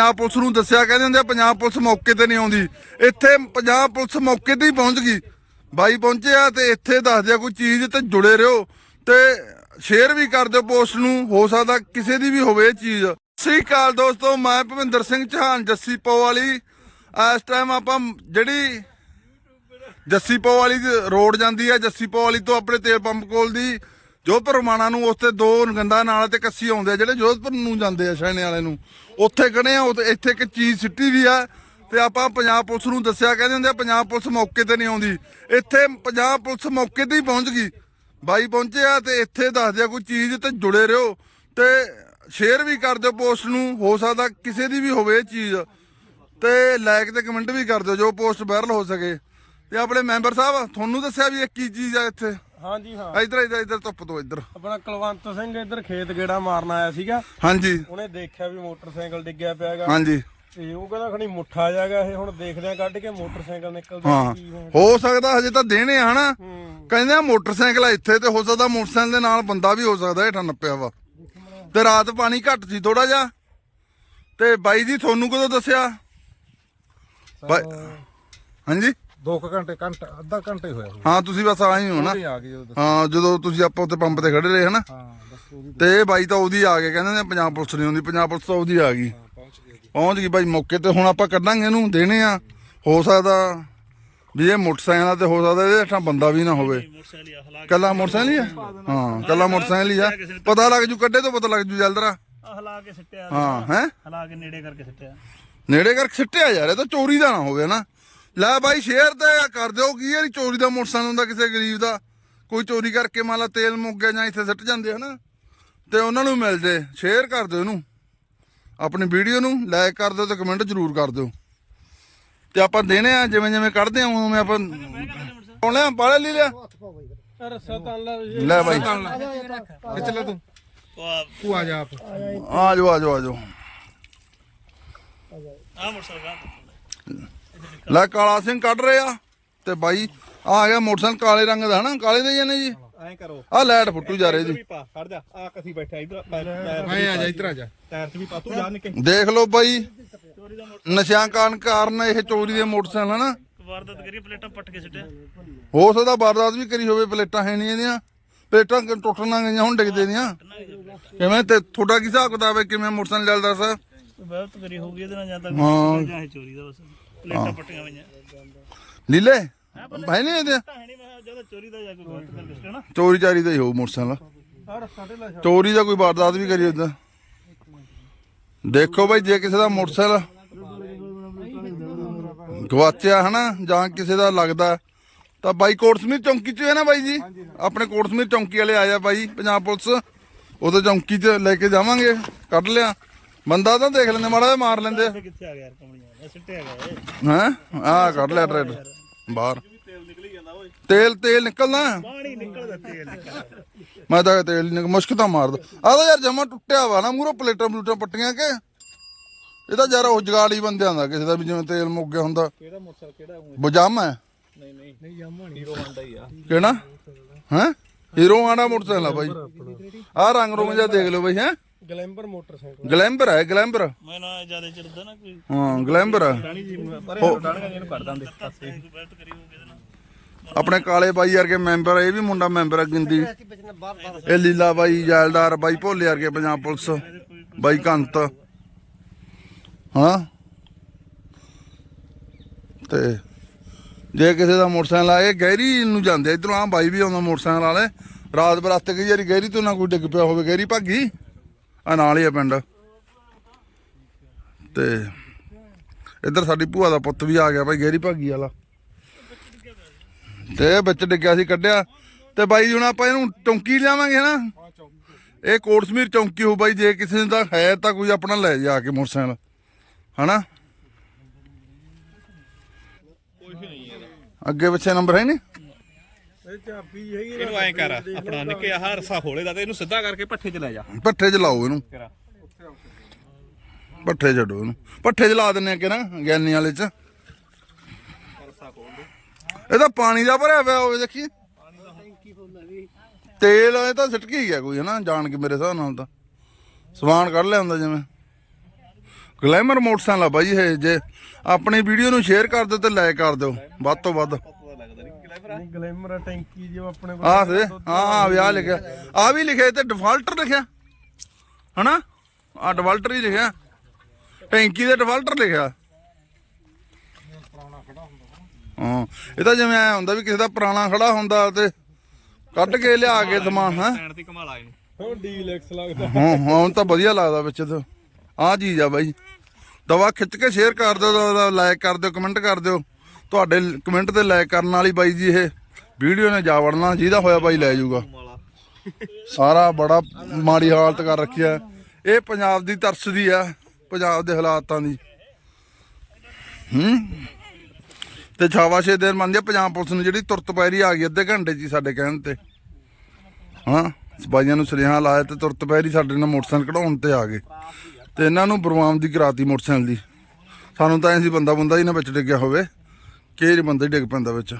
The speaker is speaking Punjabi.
ਪੰਜਾਬ ਪੁਲਿਸ ਨੂੰ ਦੱਸਿਆ ਕਹਿੰਦੇ ਹੁੰਦੇ ਆ, ਪੰਜਾਬ ਪੁਲਿਸ ਮੌਕੇ ਤੇ ਨਹੀਂ ਆਉਂਦੀ। ਇੱਥੇ ਪੰਜਾਬ ਪੁਲਿਸ ਮੌਕੇ ਤੇ ਹੀ ਪਹੁੰਚ ਗਈ। ਬਾਈ ਪਹੁੰਚਿਆ ਤੇ ਇੱਥੇ ਦੱਸ ਦਿਆ ਕੋਈ ਚੀਜ਼ ਤੇ ਜੁੜੇ ਰਹੋ ਤੇ ਸ਼ੇਅਰ ਵੀ ਕਰ ਦਿਓ ਪੋਸਟ ਨੂੰ ਹੋ ਸਕਦਾ ਕਿਸੇ ਦੀ ਵੀ ਹੋਵੇ ਚੀਜ਼। ਸਤਿ ਸ਼੍ਰੀ ਅਕਾਲ ਦੋਸਤੋ ਮੈਂ ਭਵਿੰਦਰ ਸਿੰਘ ਚੌਹਾਨ ਜੱਸੀ ਪੋ ਵਾਲੀ। ਇਸ ਟਾਈਮ ਆਪਾਂ ਜਿਹੜੀ ਜੱਸੀ ਪੋ ਵਾਲੀ ਰੋਡ ਜਾਂਦੀ ਹੈ ਜੱਸੀ ਪੋ ਵਾਲੀ ਤੋਂ ਆਪਣੇ ਤੇਲ ਪੰਪ ਕੋਲ ਦੀ ਜੋਧਪੁਰ ਰਮਾਣਾ ਨੂੰ ਉੱਥੇ ਦੋ ਨਗੰਦਾ ਨਾਲ ਤੇ ਕੱਸੀ ਆਉਂਦੇ ਆ ਜਿਹੜੇ ਜੋਧਪੁਰ ਨੂੰ ਜਾਂਦੇ ਆ ਸ਼ਹਿਣੇ ਵਾਲੇ ਨੂੰ। ਉੱਥੇ ਖੜੇ ਆ ਉੱਥੇ- ਇੱਥੇ ਇੱਕ ਚੀਜ਼ ਸਿੱਟੀ ਵੀ ਆ ਤੇ ਆਪਾਂ ਪੰਜਾਬ ਪੁਲਿਸ ਨੂੰ ਦੱਸਿਆ ਕਹਿੰਦੇ ਹੁੰਦੇ ਆ, ਪੰਜਾਬ ਪੁਲਿਸ ਮੌਕੇ ਤੇ ਨਹੀਂ ਆਉਂਦੀ। ਇੱਥੇ ਪੰਜਾਬ ਪੁਲਿਸ ਮੌਕੇ ਤੇ ਹੀ ਪਹੁੰਚ ਗਈ। ਬਾਈ ਪਹੁੰਚਿਆ ਤੇ ਇੱਥੇ ਦੱਸ ਦਿਆ ਕੋਈ ਚੀਜ਼ ਤੇ ਜੁੜੇ ਰਹੋ ਤੇ ਸ਼ੇਅਰ ਵੀ ਕਰ ਦਿਓ ਪੋਸਟ ਨੂੰ ਹੋ ਸਕਦਾ ਕਿਸੇ ਦੀ ਵੀ ਹੋਵੇ ਇਹ ਚੀਜ਼। ਤੇ ਲਾਈਕ ਤੇ ਕਮੈਂਟ ਵੀ ਕਰ ਦਿਓ ਜੋ ਪੋਸਟ ਵਾਇਰਲ ਹੋ ਸਕੇ। ਤੇ ਆਪਣੇ ਮੈਂਬਰ ਸਾਹਿਬ ਤੁਹਾਨੂੰ ਦੱਸਿਆ ਵੀ ਇਹ ਕੀ ਚੀਜ਼ ਆ ਇੱਥੇ? ਹਾਂਜੀ ਹਾਂ। ਇਧਰ ਇਧਰ ਇਧਰ ਧੁੱਪ ਤੋਂ ਇਧਰ। ਆਪਣਾ ਕੁਲਵੰਤ ਸਿੰਘ ਇੱਧਰ ਖੇਤ ਗੇੜਾ ਮਾਰਨ ਆਇਆ ਸੀਗਾ। ਹਾਂਜੀ। ਉਹਨੇ ਦੇਖਿਆ ਵੀ ਮੋਟਰਸਾਈਕਲ ਡਿੱਗਿਆ ਪਿਆਗਾ ਹਾਂਜੀ। ਤੇ ਉਹ ਕਹਿੰਦਾ ਖਣੀ ਮੁੱਠਾ ਜਾਗਾ ਇਹ ਹੁਣ ਦੇਖਦੇ ਆ ਕੱਢ ਕੇ ਮੋਟਰਸਾਈਕਲ ਨਿਕਲਦਾ ਹਾਂ। ਕੀ। ਹੋ ਸਕਦਾ ਹਜੇ ਤਾਂ ਦੇਣੇ ਆ ਹਨਾ? ਕਹਿੰਦੇ ਆ ਮੋਟਰਸਾਈਕਲ ਆ ਇੱਥੇ ਤੇ ਹੋ ਸਕਦਾ ਮੋਟਰਸਾਈਕਲ ਦੇ ਨਾਲ ਬੰਦਾ ਵੀ ਹੋ ਸਕਦਾ ਹੇਠਾਂ ਨੱਪਿਆ ਵਾ। ਤੇ ਰਾਤ ਪਾਣੀ ਘੱਟ ਸੀ ਥੋੜਾ ਜਿਹਾ। ਤੇ ਬਾਈ ਜੀ ਤੁਹਾਨੂੰ ਕਦੋਂ ਦੱਸਿਆ? ਹਾਂਜੀ? 2 ਘੰਟੇ ਘੰਟਾ ਅੱਧਾ ਘੰਟਾ ਹੀ ਹੋਇਆ ਹੋਊ। ਹਾਂ ਤੁਸੀਂ ਬਸ ਆਏ ਹੋ ਨਾ। ਉਹਦੇ ਆ ਗਏ ਜਦੋਂ ਹਾਂ ਜਦੋਂ ਤੁਸੀਂ ਆਪਾਂ ਉੱਥੇ ਪੰਪ ਤੇ ਖੜੇ ਰਹੇ ਹਨਾ? ਹਾਂ ਬਸ ਉਹਦੀ ਤੇ ਇਹ ਬਾਈ ਤਾਂ ਉਹਦੀ ਆ ਗਏ ਕਹਿੰਦੇ ਨੇ ਪੰਜਾਬ ਪੁਲਿਸ ਨਹੀਂ ਆਉਂਦੀ ਪੰਜਾਬ ਪੁਲਿਸ ਤਾਂ ਉਹਦੀ ਆ ਗਈ। ਪਹੁੰਚ ਗਏ ਜੀ ਪਹੁੰਚ ਗਈ ਬਾਈ ਮੌਕੇ ਤੇ ਹੁਣ ਆਪਾਂ ਕੱਢਾਂਗੇ ਇਹਨੂੰ ਦੇਣੇ ਆ। ਹੋ ਸਕਦਾ ਵੀ ਇਹ ਮੋਟਰਸਾਈਕਲ ਆ ਤੇ ਹੋ ਸਕਦਾ ਇਹਦੇ ਹੇਠਾਂ ਬੰਦਾ ਵੀ ਨਾ ਹੋਵੇ। ਕੱਲਾ ਮੋਟਰਸਾਈਕਲ ਹੀ ਆ? ਹਾਂ ਕੱਲਾ ਮੋਟਰਸਾਈਕਲ ਹੀ ਆ। ਪਤਾ ਲੱਗ ਜੂ ਕੱਢੇ ਤੋਂ ਪਤਾ ਲੱਗ ਜੂ ਜਲਦਰਾ ਆਹ ਹਲਾ ਕੇ ਸਿੱਟਿਆ। ਹਾਂ ਹੈ? ਹਲਾ ਕੇ ਨੇੜੇ ਕਰਕੇ ਸਿੱਟਿਆ। ਨੇੜੇ ਕਰਕੇ ਸਿੱਟਿਆ ਯਾਰ ਇਹ ਤਾਂ ਚੋਰੀ ਦਾ ਨਾ ਹੋਵੇ ਨਾ। ਲੈ ਬਾਈ ਸ਼ੇਅਰ ਤੇ ਕਰ ਦਿਓ ਕੀ ਯਾਰ ਚੋਰੀ ਦਾ ਮੋਟਰਸਾਈਕਲ ਹੁੰਦਾ ਕਿਸੇ ਗਰੀਬ ਦਾ? ਕੋਈ ਚੋਰੀ ਕਰਕੇ ਮੰਨ ਲਾ ਤੇਲ ਮੁੱਕ ਗਿਆ ਜਾਂ ਇੱਥੇ ਸਿੱਟ ਜਾਂਦੇ ਹਨਾ ਤੇ ਉਹਨਾਂ ਨੂੰ ਮਿਲ ਜੇ ਸ਼ੇਅਰ ਕਰ ਦਿਓ ਇਹਨੂੰ। ਆਪਣੀ ਵੀਡੀਓ ਨੂੰ ਲਾਈਕ ਕਰ ਦਿਓ ਤੇ ਕਮੈਂਟ ਜ਼ਰੂਰ ਕਰ ਦਿਓ। ਤੇ ਆਪਾਂ ਦੇਣੇ ਆ ਜਿਵੇਂ ਜਿਵੇਂ ਕੱਢਦੇ ਆ ਉਵੇਂ ਆਪਾਂ ਆਉਣੇ ਆ ਬਾਲੇ ਲੈ ਲਿਆ। ਰਸਾ ਲਾ ਲੈ ਬਾਈ। ਖਿੱਚ ਲੈ ਤੂੰ। ਤੂੰ ਆ ਜਾ ਆਪ। ਆ ਜਾਓ ਆ ਜਾਓ ਆ ਜਾਓ। ਆ ਮੋਟਰਸਾਈਕਲ ਲੈ ਕਾਲਾ ਸਿੰਘ ਕੱਢ ਰਹੇ ਤੇ ਬਾਈ ਆ ਗਿਆ ਮੋਟਰਸਾਈਕਲ ਕਾਲੇ ਰੰਗ ਦਾ ਹਨਾ? ਕਾਲੇ ਦੇ ਹੀ ਆ ਨੇ ਜੀ? ਐਂ ਕਰੋ। ਆ ਲਾਈਟ ਫੁੱਟੂ ਜਾ ਰਹੀ ਜੀ। ਪਾ ਖੜ ਜਾ। ਆ ਕਸੀ ਬੈਠਾ ਇਧਰ ਮੈਂ ਆ ਜਾ ਇੱਧਰ ਆ ਜਾ। ਟਾਇਰ 'ਚ ਵੀ ਪਾ ਤੂੰ ਜਾ ਨਿੱਕੇ। ਦੇਖ ਲਓ ਬਾਈ ਨਸ਼ਿਆਂ ਕਾਰਨ ਕਾਰਨ ਇਹ ਚੋਰੀ ਦੇ ਮੋਟਰਸਾਈਕਲ ਹਨਾ? ਵਾਰਦਾਤ ਕਰੀ ਪਲੇਟਾਂ ਪੱਟ ਕੇ ਸਿੱਟਿਆ। ਹੋ ਸਕਦਾ ਵਾਰਦਾਤ ਵੀ ਕਰੀ ਹੋਵੇ ਪਲੇਟਾਂ ਹੈ ਨਹੀਂ ਇਹਦੀਆਂ। ਪਲੇਟਾਂ ਕਿ ਟੁੱਟਣਾ ਗਈਆਂ ਹੁਣ ਡਿੱਗਦੇ ਦੀਆਂ। ਕਿਵੇਂ ਤੇ ਤੁਹਾਡਾ ਕੀ ਹਿਸਾਬ ਕਿਤਾਬ ਹੈ? ਕਿਵੇਂ ਮੋਟਰਸਾਈਕਲ ਚੱਲਦਾ ਸਰ? ਗਲਤ ਕਰੀ ਹੋਊਗੀ ਇਹਦੇ ਨਾਲ ਜਾਂ ਤਾਂ ਹਾਂ। ਜਾਂ ਇਹ ਚੋਰੀ ਦਾ ਬਸ। ਪਲੇਟਾਂ ਪੱਟੀਆਂ ਹੋਈਆਂ। ਲੀਲੇ? ਭਾਈ ਨਹੀਂ ਇਹਦੇ। ਤਾਂ ਹੈ ਨਹੀਂ ਮੈਂ ਜਦੋਂ ਚੋਰੀ ਦਾ ਜਾਂ ਕੋਈ ਗਲਤ ਕਰਕੇ ਸਿੱਟਿਆ ਨਾ। ਚੋਰੀ ਚਾਰੀ ਦਾ ਹੀ ਹੋਊ ਮੋਟਰਸਾਈਕਲ। ਆ ਚੋਰੀ ਦਾ ਕੋਈ ਵਾਰਦਾਤ ਵੀ ਕਰੀ ਉਦਾਂ ਦੇਖੋ ਬਾਈ ਜੇ ਕਿਸੇ ਦਾ ਮੋਟਰਸਾਈਕਲ ਗਵਾਚਿਆ ਹਨਾ ਜਾਂ ਕਿਸੇ ਦਾ ਲੱਗਦਾ ਤਾਂ ਬਾਈ ਕੋਟਸਮੀਰ ਚੌਂਕੀ 'ਚ ਹੈ ਨਾ ਬਾਈ ਜੀ? ਆਪਣੇ ਕੋਟਸਮੀਰ ਚੌਂਕੀ ਵਾਲੇ ਆਇਆ ਬਾਈ ਪੰਜਾਬ ਪੁਲਿਸ। ਉਦੋਂ ਚੌਂਕੀ 'ਚ ਲੈ ਕੇ ਜਾਵਾਂਗੇ ਕੱਢ ਲਿਆ। ਬੰਦਾ ਤਾਂ ਦੇਖ ਲੈਂਦੇ ਮਾੜਾ ਜਿਹਾ ਮਾਰ ਲੈਂਦੇ। ਇਹ ਕਿੱਥੇ ਆ ਗਿਆ ਯਾਰ ਕਮਲੀਆਂ ਇਹ ਸਿੱਟਿਆ ਗਿਆ ਇਹ ਹੈ? ਆ ਕੱਢ ਲਿਆ ਟਰੈਡ ਬਾਹਰ। ਤੇਲ ਨਿਕਲੀ ਜਾਂਦਾ ਓਏ ਤੇਲ ਤੇਲ ਨਿਕਲਦਾ ਪਾਣੀ ਨਿਕਲਦਾ ਤੇਲ ਨਿਕਲਦਾ। ਮੈਂ ਤਾਂ ਤੇਲ ਨਹੀਂ ਮੁਸ਼ਕ ਤਾਂ ਮਾਰਦਾ ਆ ਤਾਂ ਯਾਰ ਜਮਾ ਟੁੱਟਿਆ ਵਾ ਨਾ ਮੂਰੋ ਪਲੇਟਾਂ ਪਲੂਟਾਂ ਪੱਟੀਆਂ ਕਿ? ਇਹ ਤਾਂ ਯਾਰ ਉਹ ਜਗਾੜੀ ਬੰਦਿਆਂ ਦਾ ਕਿਸੇ ਦਾ ਵੀ ਜਿਵੇਂ ਤੇਲ ਮੁੱਕ ਗਿਆ ਹੁੰਦਾ। ਕਿਹੜਾ ਮੋਟਰਸਾਈਕਲ ਕਿਹੜਾ ਉਹ? ਬਜਾਮਾ ਹੈ? ਨਹੀਂ ਨਹੀਂ। ਨਹੀਂ ਜਾਮਾ ਨਹੀਂ ਹੀਰੋ ਹਾਂਡਾ ਹੀ ਆ। ਕਿਹੜਾ? ਹੈ? ਹੀਰੋ ਆਣਾ ਮੋਟਰਸਾਈਕਲ ਆ ਬਾਈ। ਆਹ ਰੰਗ ਰੁੰਗ ਜਿਹਾ ਦੇਖ ਲਓ ਬਾਈ ਹੈ? ਗਲੈਂਬਰ ਮੋਟਰਸਾਈਕਲ। ਗਲੈਂਬਰ ਹੈ ਗਲੈਂਬਰ। ਮੈਂ ਨਾ ਜ਼ਿਆਦਾ ਚਿਰਦਾ ਨਾ ਕੋਈ। ਹਾਂ ਗਲੈਂਬਰ ਆ। ਰਾਣੀ ਜੀ ਪਰੇ ਡਾਣਗਾ ਜਿਹਨੂੰ ਕੱਢ ਦਿੰਦੇ ਕੋਈ ਗਲਤ ਕਰੀ ਇਹਦੇ ਨਾਲ। ਆਪਣੇ ਕਾਲੇ ਬਾਈ ਵਰਗੇ ਮੈਂਬਰ ਇਹ ਵੀ ਮੁੰਡਾ ਮੈਂਬਰ ਆ ਗਿੰਦੀ। ਇਹ ਲੀਲਾ ਬਾਈ ਜੈਲਦਾਰ ਬਾਈ ਭੋਲੇ ਵਰਗੇ ਪੰਜਾਬ ਪੁਲਿਸ। ਬਾਈ ਕੰਤ। ਹਾਂ ਤੇ ਜੇ ਕਿਸੇ ਦਾ ਮੋਟਰਸਾਈਕਲ ਆਏ ਗਹਿਰੀ ਨੂੰ ਜਾਂਦੇ ਇਧਰੋਂ ਆ ਬਾਈ ਵੀ ਆਉਂਦਾ ਮੋਟਰਸਾਈਕਲ ਵਾਲੇ। ਰਾਤ ਬਰਾਤੇ ਕਈ ਵਾਰੀ ਗਹਿਰੀ ਤੋਂ ਨਾ ਕੋਈ ਡਿੱਗ ਪਿਆ ਹੋਵੇ ਗਹਿਰੀ ਭਾਗੀ ਆ ਨਾਲ ਹੀ ਆ ਪਿੰਡ। ਤੇ ਇੱਧਰ ਸਾਡੀ ਭੂਆ ਦਾ ਪੁੱਤ ਵੀ ਆ ਗਿਆ ਭਾਈ ਗਹਿਰੀ ਭਾਗੀ ਵਾਲਾ। ਤੇ ਵਿੱਚ ਡਿੱਗਿਆ ਸੀ, ਕੱਢਿਆ। ਤੇ ਬਾਈ ਜੀ ਹੁਣ ਆਪਾਂ ਇਹਨੂੰ ਚੌਂਕੀ ਲਿਆਵਾਂਗੇ ਹਨਾ। ਇਹ ਕੋਟਸਮੀਰ ਚੌਂਕੀ ਹੋ ਬਾਈ, ਜੇ ਕਿਸੇ ਦਾ ਹੈ ਤਾਂ ਕੋਈ ਆਪਣਾ ਲੈ ਜਾ ਕੇ ਮੋਟਰਸਾਈਕਲ। ਹਨਾ? ਅੱਗੇ ਪਿੱਛੇ ਨੰਬਰ ਹੈ ਨਹੀਂ? ਇਹ ਚਾਬੀ ਹੈਗੀ ਇਹਨੂੰ ਐਂ ਕਰ ਆਪਣਾ ਨਿੱਕੇ ਆਹ ਰਸਾ ਖੋਲੇ ਦਾ ਤੇ ਇਹਨੂੰ ਸਿੱਧਾ ਕਰਕੇ ਪੱਠੇ 'ਚ ਲੈ ਜਾ। ਪੱਠੇ 'ਚ ਲਾਓ ਇਹਨੂੰ। ਤੇਰਾ। ਪੱਠੇ ਛੱਡੋ ਇਹਨੂੰ। ਪੱਠੇ 'ਚ ਲਾ ਦਿੰਨੇ ਆ ਕਿ ਨਾ ਗਿਆਨੀ ਵਾਲੇ 'ਚ। ਇਹ ਤਾਂ ਪਾਣੀ ਦਾ ਭਰਿਆ ਪਿਆ ਹੋਵੇ ਦੇਖੀ ਤੇਲ ਇਹ ਤਾਂ ਸਿੱਟਕੀ ਗਿਆ ਕੋਈ ਹਨਾ? ਜਾਣ ਕੇ ਮੇਰੇ ਹਿਸਾਬ ਨਾਲ ਤਾਂ। ਸਮਾਨ ਕੱਢ ਲਿਆ ਹੁੰਦਾ ਜਿਵੇਂ। ਗਲੈਮਰ ਮੋਟਰਸਾਈਕਲ ਆ ਬਾਈ ਇਹ ਜੇ ਆਪਣੀ ਵੀਡੀਓ ਨੂੰ ਸ਼ੇਅਰ ਕਰ ਦਿਓ ਤੇ ਲਾਈਕ ਕਰ ਦਿਓ ਵੱਧ ਤੋਂ ਵੱਧ। ਨਹੀਂ ਗਲੈਮਰ ਟੈਂਕੀ ਜੋ ਆਪਣੇ ਕੋਲ ਆਹ ਸੇ ਹਾਂ ਆ ਵਿਆਹ ਲਿਖਿਆ। ਆ ਵੀ ਲਿਖਿਆ ਤੇ ਡਿਫਾਲਟਰ ਲਿਖਿਆ। ਹਨਾ? ਆ ਡਿਫਾਲਟਰ ਹੀ ਲਿਖਿਆ। ਟੈਂਕੀ ਦੇ ਡਿਫਾਲਟਰ ਲਿਖਿਆ। ਹਾਂ ਇਹ ਤਾਂ ਜਿਵੇਂ ਐ ਹੁੰਦਾ ਵੀ ਕਿਸੇ ਦਾ ਪੁਰਾਣਾ ਖੜਾ ਹੁੰਦਾ ਤੇ ਕੱਢ ਕੇ ਲਿਆ ਕੇ ਸਮਾਨ ਹੈ? ਸੈਂਡ ਦੀ ਕਮਾਲ ਆਏ ਨੂੰ ਹੁਣ ਡੀਲੈਕਸ ਲੱਗਦਾ। ਹਾਂ ਹਾਂ ਹੁਣ ਤਾਂ ਵਧੀਆ ਲੱਗਦਾ ਵਿੱਚ ਤੇ। ਆਹ ਚੀਜ਼ ਆ ਬਾਈ। ਦਵਾ ਖਿੱਚ ਕੇ ਸ਼ੇਅਰ ਕਰ ਦਿਓ ਲਾਈਕ ਕਰ ਦਿਓ ਕਮੈਂਟ ਕਰ ਦਿਓ। ਤੁਹਾਡੇ ਕਮੈਂਟ ਤੇ ਲਾਈਕ ਕਰਨ ਵਾਲੀ ਬਾਈ ਜੀ ਇਹ ਵੀਡੀਓ ਨੇ ਜਾ ਵੜਨਾ, ਜਿਹਦਾ ਹੋਇਆ ਬਾਈ ਲੈ ਜਾਊਗਾ। ਸਾਰਾ ਬੜਾ ਮਾੜੀ ਹਾਲਤ ਕਰ ਰੱਖਿਆ ਇਹ ਪੰਜਾਬ ਦੀ ਤਰਸ ਦੀ ਆ ਪੰਜਾਬ ਦੇ ਹਾਲਾਤਾਂ ਦੀ। ਹੂੰ। ਤੇ ਛਾਵਾਸ਼ੇ ਦੇਰ ਮੰਨਦੇ ਆ, ਪੰਜਾਬ ਪੁਲਿਸ ਨੂੰ ਜਿਹੜੀ ਤੁਰਤ ਪੈਰੀ ਆ ਗਈ, ਅੱਧੇ ਘੰਟੇ 'ਚ ਹੀ ਸਾਡੇ ਕਹਿਣ ਤੇ। ਹਾਂ ਸਪਾਈਆਂ ਨੂੰ ਸੁਨੇਹਾ ਲਾਇਆ ਤੇ ਤੁਰਤ ਪੈਰੀ ਸਾਡੇ ਨਾਲ ਮੋਟਰਸਾਈਕਲ ਕਢਾਉਣ ਤੇ ਆ ਗਏ। ਤੇ ਇਹਨਾਂ ਨੂੰ ਬਰਵਾਮ ਦੀ ਕਰਾਤੀ ਮੋਟਰਸਾਈਕਲ ਦੀ। ਸਾਨੂੰ ਤਾਂ ਐਸੀ ਬੰਦਾ ਬੰਦਾ ਹੀ ਨਾ ਵਿੱਚ ਡਿੱਗਿਆ ਹੋਵੇ। ਕਿ ਬੰਦਾ ਹੀ ਡਿੱਗ ਪੈਂਦਾ ਵਿੱਚ।